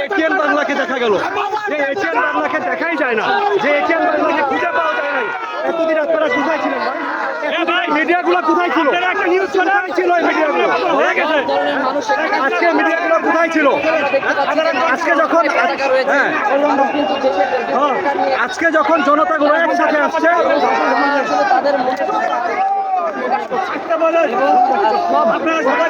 ATM বাংলাকে দেখা গেল। যে এটিএম বাংলাকে দেখাই যায় না। যে এটিএম বাংলাকে খুঁজে পাওয়া যায় এতদিন আপনারা কোথায় ছিলেন ভাই? মিডিয়াগুলো কোথায় ছিল? একটা নিউজ কোথায় ছিল এই মিডিয়াগুলো? আজকে মিডিয়াগুলো কোথায় ছিল? আজকে যখন হ্যাঁ। হ্যাঁ, আজকে যখন জনতাগুলো একসাথে আসছে আপনারা সবাই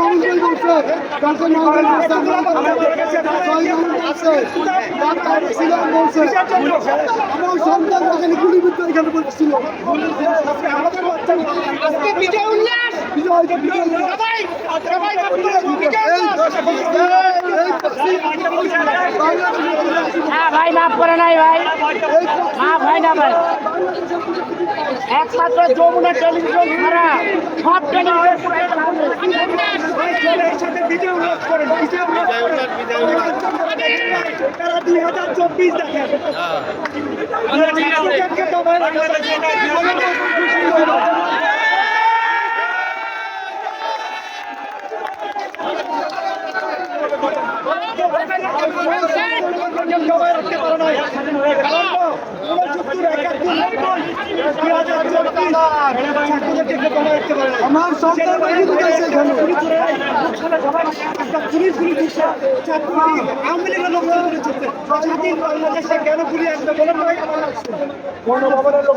মানুষ বই বলছে কালকে মানুষ বলছে ডাক্তার বলছে আমার সন্তান ওখানে গুলিবিদ্ধ এখানে বলছিল হ্যাঁ ভাই মাফ করে নাই ভাই। মাফ হয় না ভাই। একমাত্র যমুনা টেলিভিশন ছাড়া সব টেলিভিশন স্বাধীন বাংলাদেশে কেন পুলিশ আসবে ভাই গণভবনের লোক।